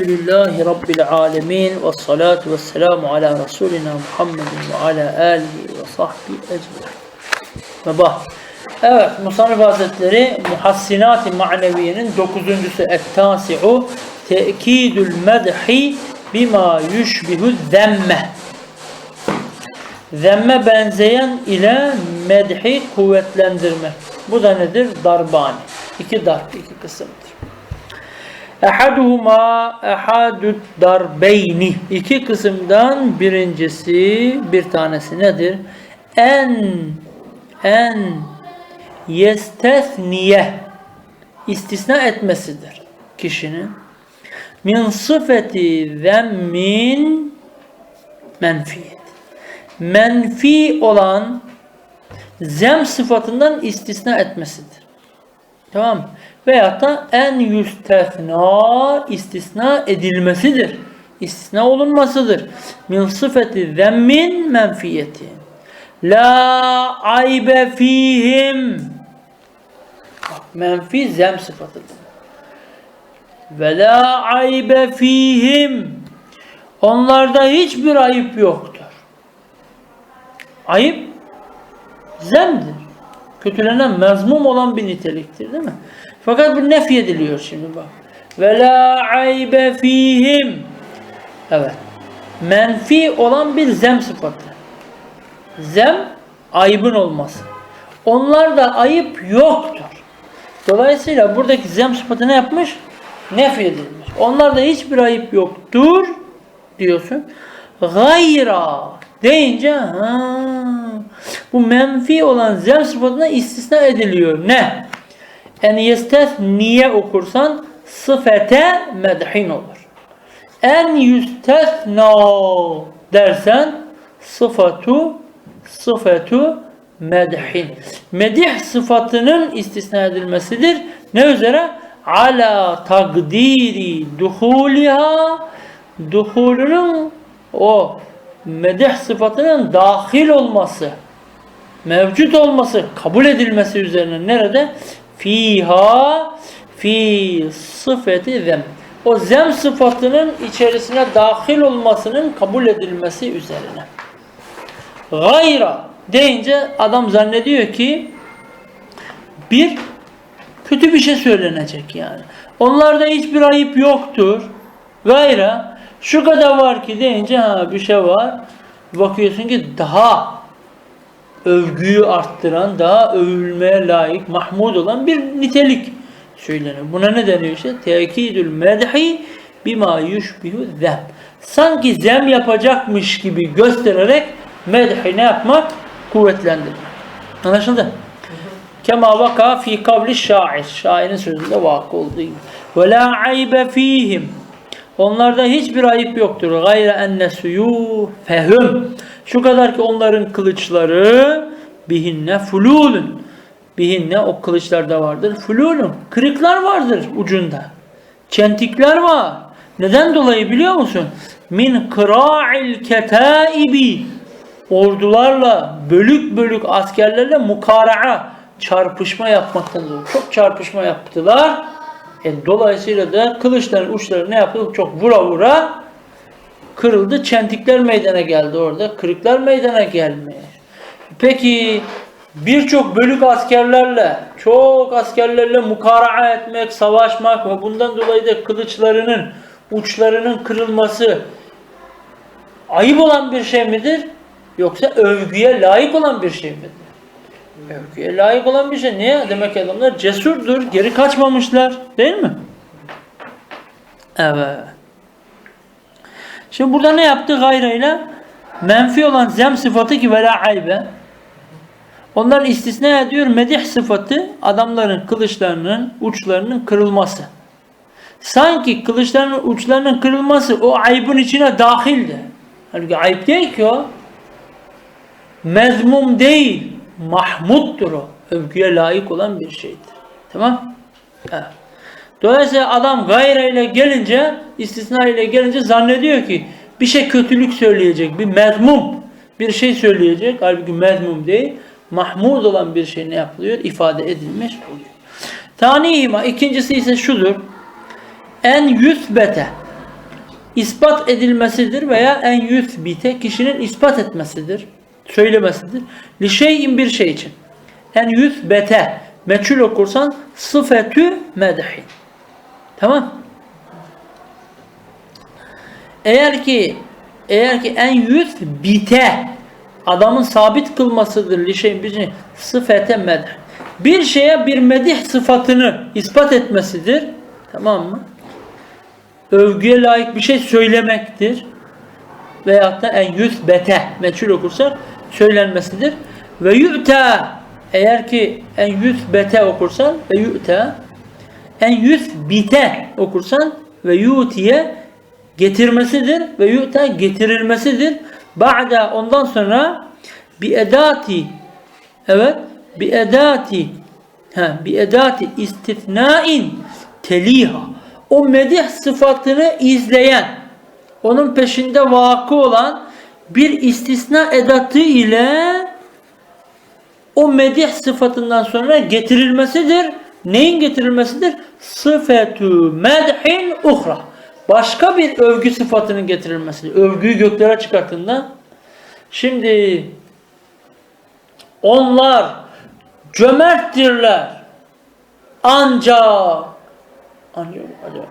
Elhamdülillahi Rabbil alemin ve salatu ve selamu ala Resulina Muhammedin ve ala alihi ve sahbihi ecmaîn. Ve bah. Evet, Musannif Hazretleri Muhassinat-ı Maneviye'nin dokuzuncusu Et-Tasi'u Te'kidül medhi bima yushbihu zemme. Zemme benzeyen ile medhi kuvvetlendirmek. Bu da nedir? Darbani. İki darp, iki kısımdır. Ehaduhuma ehadud darbeyni. İki kısımdan birincisi bir tanesi nedir? En en yestesniye istisna etmesidir kişinin. Min sıfeti zemmin menfiyet. Menfi olan zem sıfatından istisna etmesidir. Tamam mı? Veyahut da en yüstesna istisna edilmesidir. İstisna olunmasıdır. Min sıfeti zemmin menfiyeti. La aybe fihim. Menfi zem sıfatıdır. Ve la aybe fihim. Onlarda hiçbir ayıp yoktur. Ayıp zemdir. Kötülenen mezmum olan bir niteliktir değil mi? Fakat bu nef ediliyor şimdi bak. Ve la aybe fihim. Evet. Menfi olan bir zem sıfatı. Zem ayıbın olması. Onlarda ayıp yoktur. Dolayısıyla buradaki zem sıfatı ne yapmış? Nef edilmiş. Onlarda hiçbir ayıp yoktur diyorsun. Gayra deyince ha, bu menfi olan zem sıfatına istisna ediliyor. Ne? En niye okursan sıfete medhin olur. En yüstesna dersen sıfatu sıfatu medhin. Medih sıfatının istisna edilmesidir. Ne üzere? Ala takdiri duhuliha duhulünün o medih sıfatının dahil olması mevcut olması, kabul edilmesi üzerine nerede? Fiha fi sıfeti zem. O zem sıfatının içerisine dahil olmasının kabul edilmesi üzerine. Gayra deyince adam zannediyor ki bir kötü bir şey söylenecek yani. Onlarda hiçbir ayıp yoktur. Gayra şu kadar var ki deyince ha bir şey var. Bakıyorsun ki daha övgüyü arttıran, daha övülmeye layık, mahmud olan bir nitelik söyleniyor. Buna ne deniyor işte? Tekidül medhi bima yushbihu zem. Sanki zem yapacakmış gibi göstererek medhi ne yapmak? Kuvvetlendirmek. Anlaşıldı? Kema vaka fi kavli şair. Şairin sözünde vakı olduğu gibi. Ve la aybe fihim. Onlarda hiçbir ayıp yoktur. Gayre enne suyu fehüm. Şu kadar ki onların kılıçları bihinne fululun. Bihinne o kılıçlarda vardır. Fululun. Kırıklar vardır ucunda. Çentikler var. Neden dolayı biliyor musun? Min kıra'il ketaibi. Ordularla, bölük bölük askerlerle mukara'a çarpışma yapmaktan dolayı. Çok çarpışma yaptılar. E, dolayısıyla da kılıçların uçları ne yaptı? Çok vura vura kırıldı. Çentikler meydana geldi orada. Kırıklar meydana gelmeye. Peki birçok bölük askerlerle, çok askerlerle mukara'a etmek, savaşmak ve bundan dolayı da kılıçlarının uçlarının kırılması ayıp olan bir şey midir? Yoksa övgüye layık olan bir şey midir? Övgüye layık olan bir şey. Niye? Demek ki adamlar cesurdur, geri kaçmamışlar. Değil mi? Evet. Şimdi burada ne yaptı gayrıyla? Menfi olan zem sıfatı ki vela aybe. Onların istisna ediyor medih sıfatı adamların kılıçlarının uçlarının kırılması. Sanki kılıçlarının uçlarının kırılması o aybın içine dahildi. Halbuki ayıp değil ki o. Mezmum değil. Mahmuttur o. Övgüye layık olan bir şeydir. Tamam? Evet. Dolayısıyla adam gayre ile gelince, istisna ile gelince zannediyor ki bir şey kötülük söyleyecek, bir mezmum bir şey söyleyecek. Halbuki mezmum değil, mahmud olan bir şey ne yapılıyor? İfade edilmiş oluyor. Tanihima ikincisi ise şudur. En yüzbete ispat edilmesidir veya en yüthbite kişinin ispat etmesidir. Söylemesidir. Li şeyin bir şey için. En yüthbete meçhul okursan sıfetü medhi. Tamam. Eğer ki eğer ki en yüthbite adamın sabit kılmasıdır li şeyin bir şey sıfete medh. Bir şeye bir medih sıfatını ispat etmesidir. Tamam mı? övgüye layık bir şey söylemektir. Veyahut da en yüzbete meçhul okursak söylenmesidir. Ve yu'ta eğer ki en yüzbete okursan ve yu'ta en yüzbite okursan ve yu'tiye getirmesidir ve yu'ta getirilmesidir. Ba'da ondan sonra bi edati evet bi edati ha bi edati istitnain teliha o medih sıfatını izleyen, onun peşinde vakı olan bir istisna edatı ile o medih sıfatından sonra getirilmesidir. Neyin getirilmesidir? Sıfetü medhin uhra. Başka bir övgü sıfatının getirilmesidir. Övgüyü göklere çıkarttığında şimdi onlar cömerttirler. Ancak Anlıyorum acaba.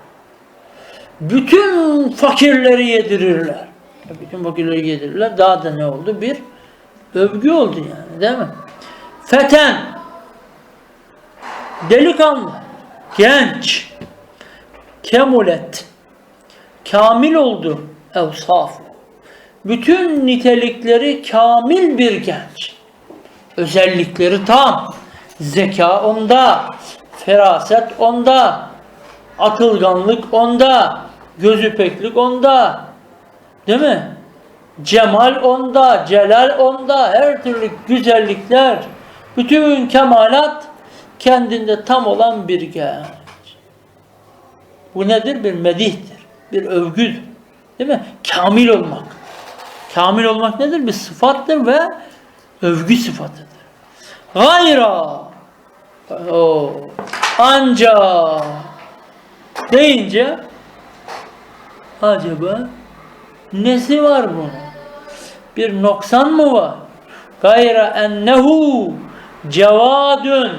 Bütün fakirleri yedirirler. Bütün fakirleri yedirirler. Daha da ne oldu? Bir övgü oldu yani değil mi? Feten delikanlı genç kemulet kamil oldu evsaf bütün nitelikleri kamil bir genç özellikleri tam zeka onda feraset onda Atılganlık onda, gözü peklik onda. Değil mi? Cemal onda, celal onda, her türlü güzellikler, bütün kemalat kendinde tam olan bir genç. Bu nedir? Bir medihtir, bir övgüdür. Değil mi? Kamil olmak. Kamil olmak nedir? Bir sıfattır ve övgü sıfatıdır. Gayra o ancak deyince acaba nesi var bunun? Bir noksan mı var? Gayra ennehu cevadun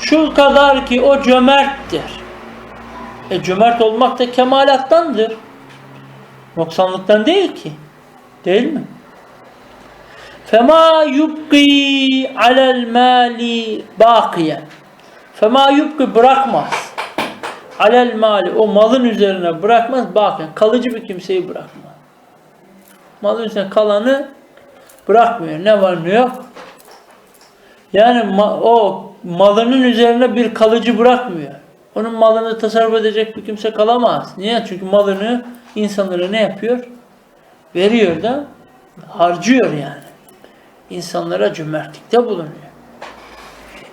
şu kadar ki o cömerttir. E cömert olmak da kemalattandır. Noksanlıktan değil ki. Değil mi? Fema yubqi alel mali bakiyen. Fema yubqi bırakmaz alel mali o malın üzerine bırakmaz bakın kalıcı bir kimseyi bırakmaz. Malın üzerine kalanı bırakmıyor. Ne var ne yok. Yani o malının üzerine bir kalıcı bırakmıyor. Onun malını tasarruf edecek bir kimse kalamaz. Niye? Çünkü malını insanlara ne yapıyor? Veriyor da harcıyor yani. İnsanlara cömertlikte bulunuyor.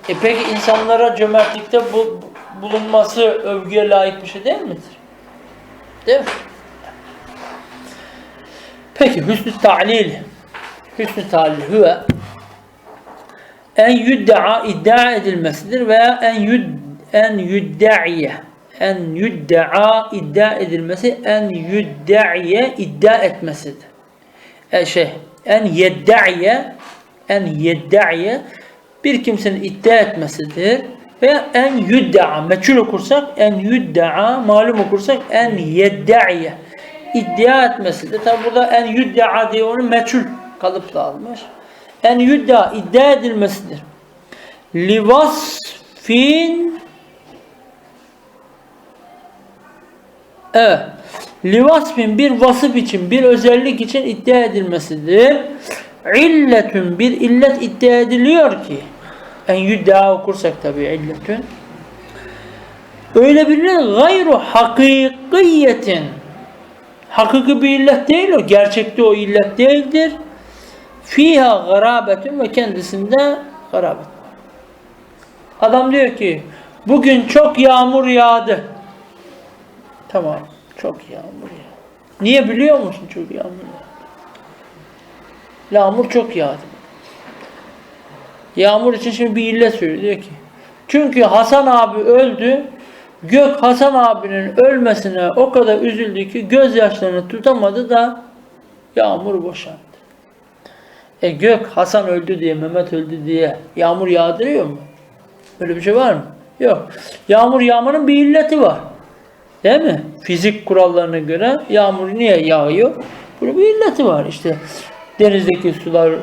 E peki insanlara cömertlikte bu, bulunması övgüye layık bir şey değil midir? Değil mi? Peki hüsnü ta'lil hüsnü ta'lil huve en yudda'a iddia edilmesidir veya en yud en yudda'iye en yudda'a iddia edilmesi en yudda'iye iddia etmesidir. E şey en yedda'iye en yedda'iye bir kimsenin iddia etmesidir ve en yudda'a meçhul okursak en yudda'a malum okursak en yedda'iye iddia etmesidir. Tabi burada en yudda'a diye onu meçhul kalıpla almış. En yudda'a iddia edilmesidir. Livasfin Evet. Livasfin bir vasıf için, bir özellik için iddia edilmesidir. İlletün bir illet iddia ediliyor ki en yüdda okursak tabi illetün öyle birinin gayru hakikiyetin hakiki bir illet değil o gerçekte o illet değildir fiha garabetün ve kendisinde garabet adam diyor ki bugün çok yağmur yağdı tamam çok yağmur yağdı niye biliyor musun çok yağmur yağdı yağmur çok yağdı Yağmur için şimdi bir illet söylüyor. Diyor ki çünkü Hasan abi öldü. Gök Hasan abinin ölmesine o kadar üzüldü ki gözyaşlarını tutamadı da yağmur boşandı. E gök Hasan öldü diye, Mehmet öldü diye yağmur yağdırıyor mu? Böyle bir şey var mı? Yok. Yağmur yağmanın bir illeti var. Değil mi? Fizik kurallarına göre yağmur niye yağıyor? Bunun bir illeti var. İşte denizdeki sular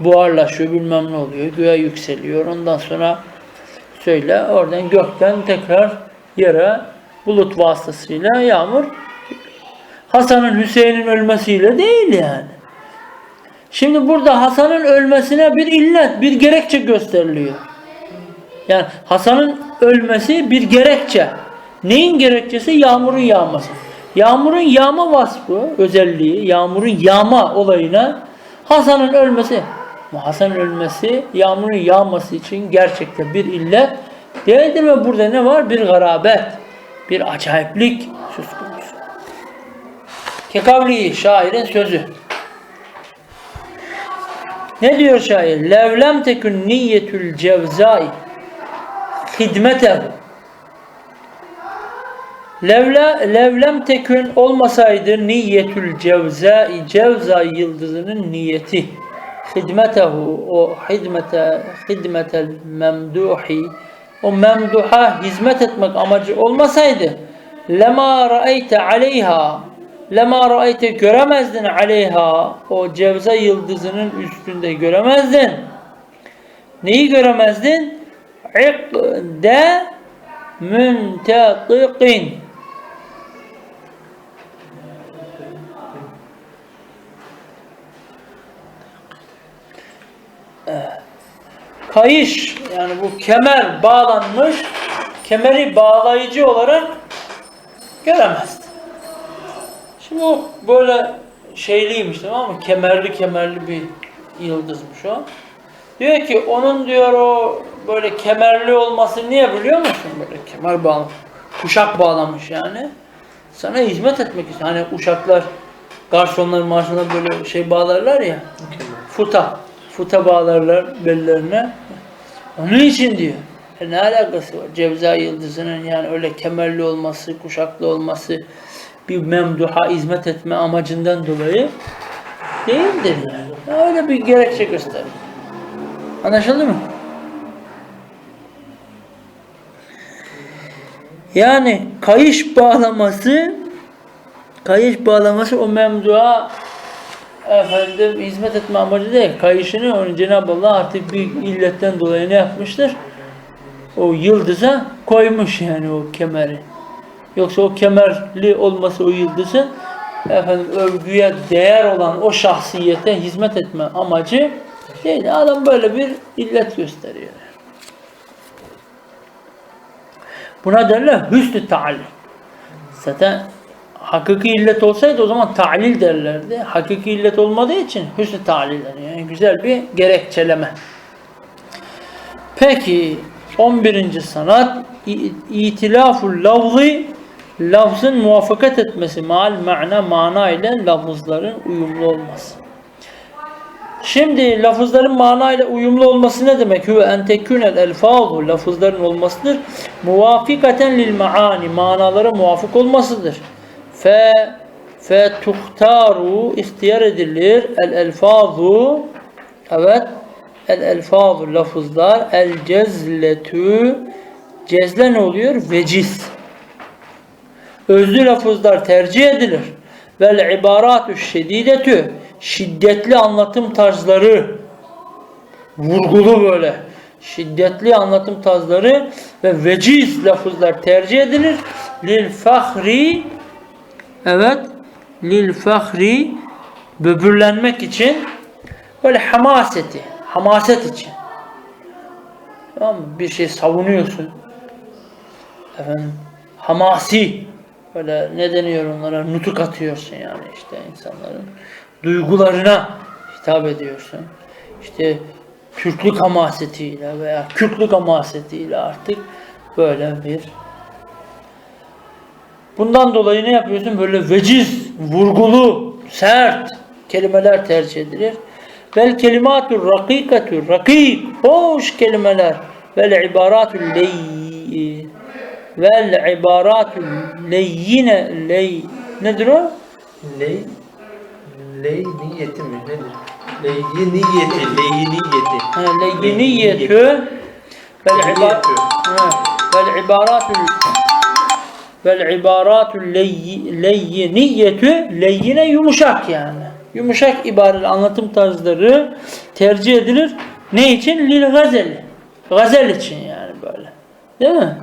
buharlaşıyor, bilmem ne oluyor, göğe yükseliyor. Ondan sonra söyle oradan gökten tekrar yere bulut vasıtasıyla yağmur Hasan'ın Hüseyin'in ölmesiyle değil yani. Şimdi burada Hasan'ın ölmesine bir illet, bir gerekçe gösteriliyor. Yani Hasan'ın ölmesi bir gerekçe. Neyin gerekçesi? Yağmurun yağması. Yağmurun yağma vasfı, özelliği, yağmurun yağma olayına Hasan'ın ölmesi. Hasan'ın ölmesi yağmurun yağması için gerçekten bir illet değildir ve burada ne var? Bir garabet, bir acayiplik söz konusu. Kekavli şairin sözü. Ne diyor şair? Levlem tekün niyetül cevzai. Hidmetehu Levla, levlem tekün olmasaydı niyetül cevzai cevza yıldızının niyeti. Hidmetehu. O hidmete hidmetel memduhi. O memduha hizmet etmek amacı olmasaydı lema ra'eyte aleyha lema ra'eyte göremezdin aleyha. O cevza yıldızının üstünde göremezdin. Neyi göremezdin? İkde münteqiqin. Kayış yani bu kemer bağlanmış kemeri bağlayıcı olarak göremezdi. Şimdi o böyle şeyliymiş tamam mı? Kemerli kemerli bir yıldızmış o. Diyor ki onun diyor o böyle kemerli olması niye biliyor musun? Böyle kemer bağlamış. Kuşak bağlamış yani. Sana hizmet etmek için. Hani uşaklar garsonlar maaşına böyle şey bağlarlar ya. Futa. Futa bağlarlar bellerine. Onun için diyor. E ne alakası var? Cevza yıldızının yani öyle kemerli olması, kuşaklı olması bir memduha hizmet etme amacından dolayı değildir yani. Öyle bir gerekçe gösterir. Anlaşıldı mı? Yani kayış bağlaması kayış bağlaması o memduha efendim hizmet etme amacı değil. Kayışını onu Cenab-ı Allah artık bir illetten dolayı ne yapmıştır? O yıldıza koymuş yani o kemeri. Yoksa o kemerli olması o yıldızın efendim övgüye değer olan o şahsiyete hizmet etme amacı değil. Adam böyle bir illet gösteriyor. Buna derler hüsnü ta'lil. Zaten hakiki illet olsaydı o zaman ta'lil derlerdi. Hakiki illet olmadığı için hüsnü ta'lil yani güzel bir gerekçeleme. Peki 11. sanat itilaful lafzı lafzın muvaffakat etmesi mal ma'na mana ile lafızların uyumlu olması. Şimdi lafızların manayla uyumlu olması ne demek? Huve en tekünel lafızların olmasıdır. Muvafikaten lil maani manalara muvafık olmasıdır. Fe fe tuhtaru ihtiyar edilir el elfazu evet el elfazu lafızlar el cezletü cezle ne oluyor? Veciz. Özlü lafızlar tercih edilir. Vel ibaratü şedidetü şiddetli anlatım tarzları vurgulu böyle şiddetli anlatım tarzları ve veciz lafızlar tercih edilir. Lil fahri evet lil fahri böbürlenmek için böyle hamaseti hamaset için tamam bir şey savunuyorsun efendim hamasi böyle ne deniyor onlara nutuk atıyorsun yani işte insanların duygularına hitap ediyorsun. İşte Türklük hamasetiyle veya Kürtlük hamasetiyle artık böyle bir bundan dolayı ne yapıyorsun? Böyle veciz, vurgulu, sert kelimeler tercih edilir. Vel kelimatur rakikatur rakik hoş kelimeler vel ibaratul leyyin vel ibaratul leyyine ley nedir o? Ley, ley niyeti mi? Nedir? Leyi niyeti, leyi niyeti. Ha, leyyiniyetü vel ibar ha, vel ibaratul vel ibaratul leyy- leyyiniyetü leyyine yumuşak yani. Yumuşak ibareli anlatım tarzları tercih edilir. Ne için? Lil gazeli. Gazel için yani böyle. Değil mi?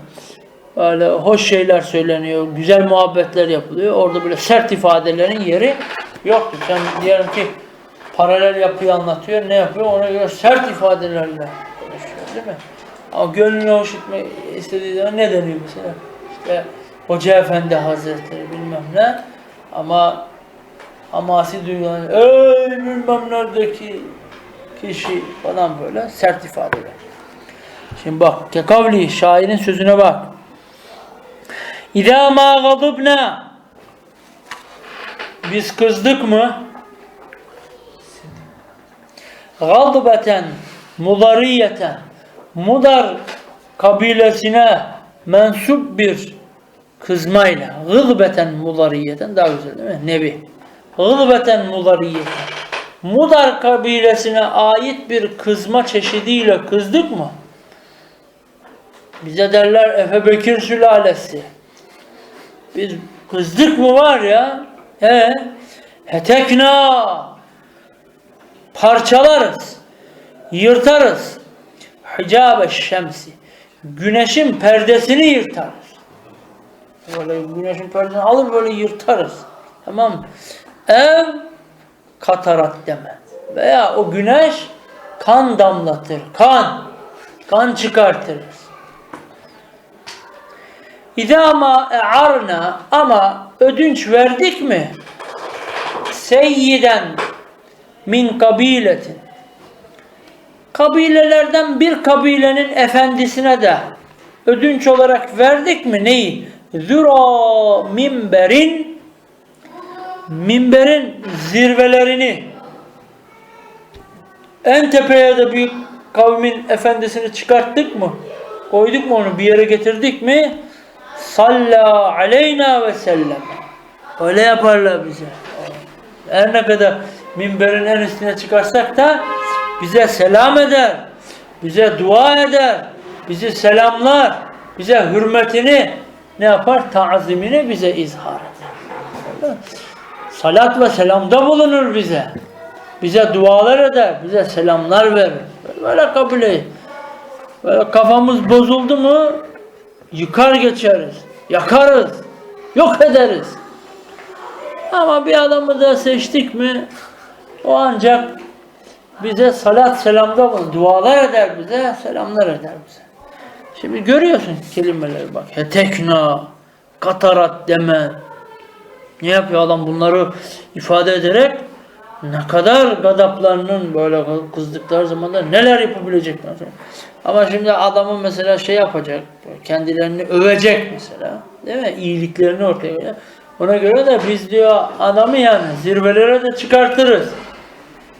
Böyle hoş şeyler söyleniyor, güzel muhabbetler yapılıyor. Orada böyle sert ifadelerin yeri yoktur. Sen diyelim ki paralel yapıyı anlatıyor, ne yapıyor? Ona göre sert ifadelerle konuşuyor değil mi? Ama gönlünü hoş etmek istediği zaman ne deniyor mesela? İşte Hoca Efendi Hazretleri bilmem ne ama hamasi duyulan ey bilmem neredeki kişi falan böyle sert ifadeler. Şimdi bak kekavli şairin sözüne bak. İzâ mâ gadibnâ Biz kızdık mı? Gadbeten mudariyeten Mudar kabilesine mensup bir kızmayla gıdbeten mudariyeten daha güzel değil mi? Nebi. Gıdbeten mudariyeten Mudar kabilesine ait bir kızma çeşidiyle kızdık mı? Bize derler Efe Bekir sülalesi. Biz kızdık mı var ya? He. Hetekna. Parçalarız. Yırtarız. Hicabe şemsi. Güneşin perdesini yırtarız. Böyle güneşin perdesini alır böyle yırtarız. Tamam? Ev katarat deme. Veya o güneş kan damlatır. Kan. Kan çıkartırız. İzâ mâ e'arna ama ödünç verdik mi? Seyyiden min kabiletin. Kabilelerden bir kabilenin efendisine de ödünç olarak verdik mi neyi? Züra minberin minberin zirvelerini en tepeye de büyük kavmin efendisini çıkarttık mı? Koyduk mu onu bir yere getirdik mi? Salla aleyna ve sellem. Öyle yaparlar bize. Her ne kadar minberin en üstüne çıkarsak da bize selam eder. Bize dua eder. Bizi selamlar. Bize hürmetini ne yapar? Tazimini bize izhar eder. Salat ve selamda bulunur bize. Bize dualar eder. Bize selamlar verir. Böyle kabul et. Böyle kafamız bozuldu mu yıkar geçeriz. Yakarız. Yok ederiz. Ama bir adamı da seçtik mi o ancak bize salat selamda bulun. Dualar eder bize, selamlar eder bize. Şimdi görüyorsun kelimeleri bak. Hetekna, katarat deme. Ne yapıyor adam bunları ifade ederek ne kadar gadaplarının böyle kızdıkları zamanda neler yapabilecekler. Ama şimdi adamın mesela şey yapacak, kendilerini övecek mesela. Değil mi? İyiliklerini ortaya koyacak. Ona göre de biz diyor adamı yani zirvelere de çıkartırız.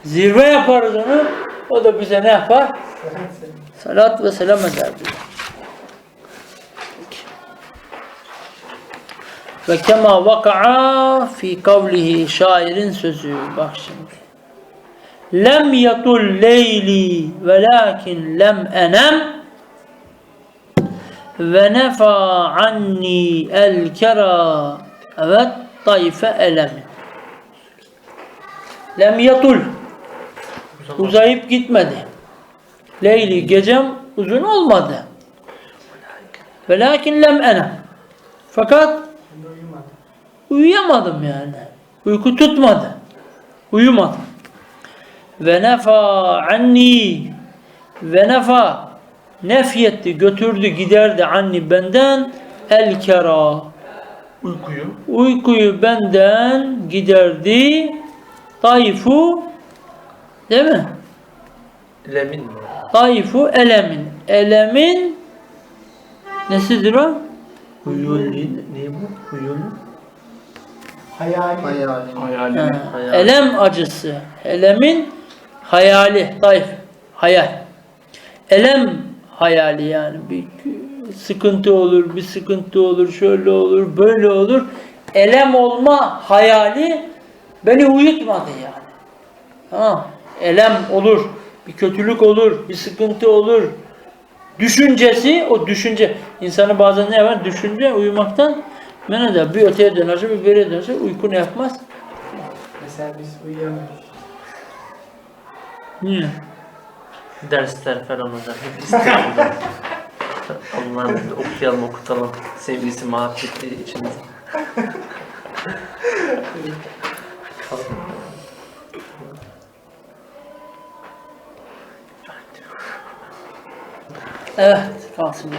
Zirve yaparız onu. O da bize ne yapar? Salat ve selam eder bize. Ve kema vaka'a fi kavlihi şairin sözü. Bak şimdi. Lem yatul leyli velakin lem enem ve nefa anni el kera evet tayfe elemi. Lem yatul uzayıp gitmedi. Leyli gecem uzun olmadı. Velakin lem enem. Fakat uyuyamadım yani. Uyku tutmadı. Uyumadım. Ve nefa anni ve nefa nefyetti, götürdü, giderdi anni benden el kera. Uykuyu. Uykuyu benden giderdi. Tayfu değil mi? Lemin mi? Tayfu elemin. Elemin nesidir o? Huyun ne, ne bu? Huyun. Hayali. Hayali. Ha, Hayali. elem acısı. Elemin hayali. Tayf. Hayal. Elem hayali yani. Bir sıkıntı olur, bir sıkıntı olur, şöyle olur, böyle olur. Elem olma hayali beni uyutmadı yani. Ha, elem olur, bir kötülük olur, bir sıkıntı olur. Düşüncesi, o düşünce, insanı bazen ne yapar? Düşünce uyumaktan men eder. Bir öteye dönerse, bir beriye dönerse uyku ne yapmaz? Mesela biz uyuyamıyoruz. Niye? Dersler falan hocam. Hep ben. Allah'ım okuyalım okutalım. Sevgisi muhabbeti içimizde. Evet, kalsın.